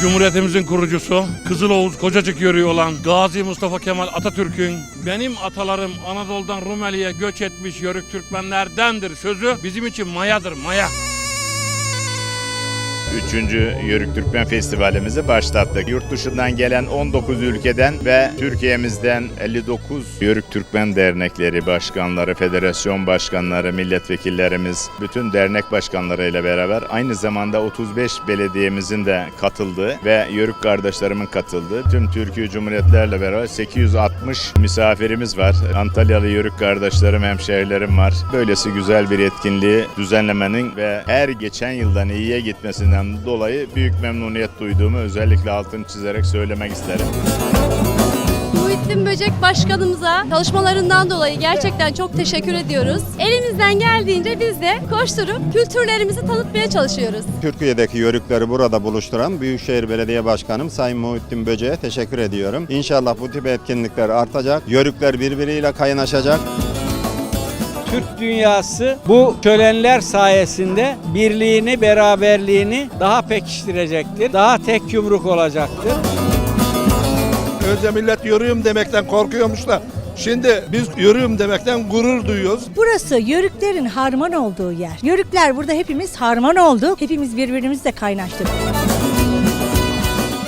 Cumhuriyetimizin kurucusu, Kızıl Oğuz Kocacık yörüğü olan Gazi Mustafa Kemal Atatürk'ün benim atalarım Anadolu'dan Rumeli'ye göç etmiş yörük Türkmenlerdendir sözü bizim için mayadır maya. Üçüncü Yörük Türkmen Festivalimizi başlattık. Yurt dışından gelen 19 ülkeden ve Türkiye'mizden 59 Yörük Türkmen dernekleri başkanları, federasyon başkanları, milletvekillerimiz, bütün dernek başkanlarıyla beraber aynı zamanda 35 belediyemizin de katıldığı ve Yörük kardeşlerimin katıldığı tüm Türkiye Cumhuriyetlerle beraber 860 misafirimiz var. Antalyalı Yörük kardeşlerim, hemşehrilerim var. Böylesi güzel bir etkinliği düzenlemenin ve her geçen yıldan iyiye gitmesinden dolayı büyük memnuniyet duyduğumu özellikle altını çizerek söylemek isterim. Muhittin Böcek Başkanımıza çalışmalarından dolayı gerçekten çok teşekkür ediyoruz. Elimizden geldiğince biz de koşturup kültürlerimizi tanıtmaya çalışıyoruz. Türkiye'deki yörükleri burada buluşturan Büyükşehir Belediye Başkanım Sayın Muhittin Böce'ye teşekkür ediyorum. İnşallah bu tip etkinlikler artacak, yörükler birbiriyle kaynaşacak. Türk dünyası bu törenler sayesinde birliğini, beraberliğini daha pekiştirecektir. Daha tek yumruk olacaktır. Önce millet yürüyüm demekten korkuyormuş da şimdi biz yürüyüm demekten gurur duyuyoruz. Burası yörüklerin harman olduğu yer. Yörükler burada hepimiz harman olduk. Hepimiz birbirimizle kaynaştık.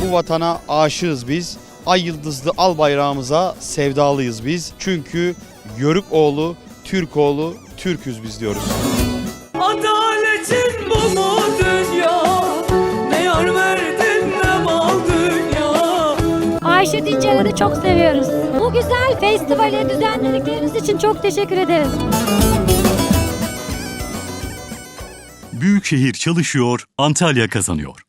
Bu vatana aşığız biz. Ay yıldızlı al bayrağımıza sevdalıyız biz. Çünkü Yörük oğlu, Türk oğlu, Türküz biz diyoruz. Adaletin bu mu dünya Ne yar verdin ne mal dünya Ayşe Dinçer'i çok seviyoruz. Bu güzel festivali düzenledikleriniz için çok teşekkür ederiz. Büyükşehir çalışıyor, Antalya kazanıyor.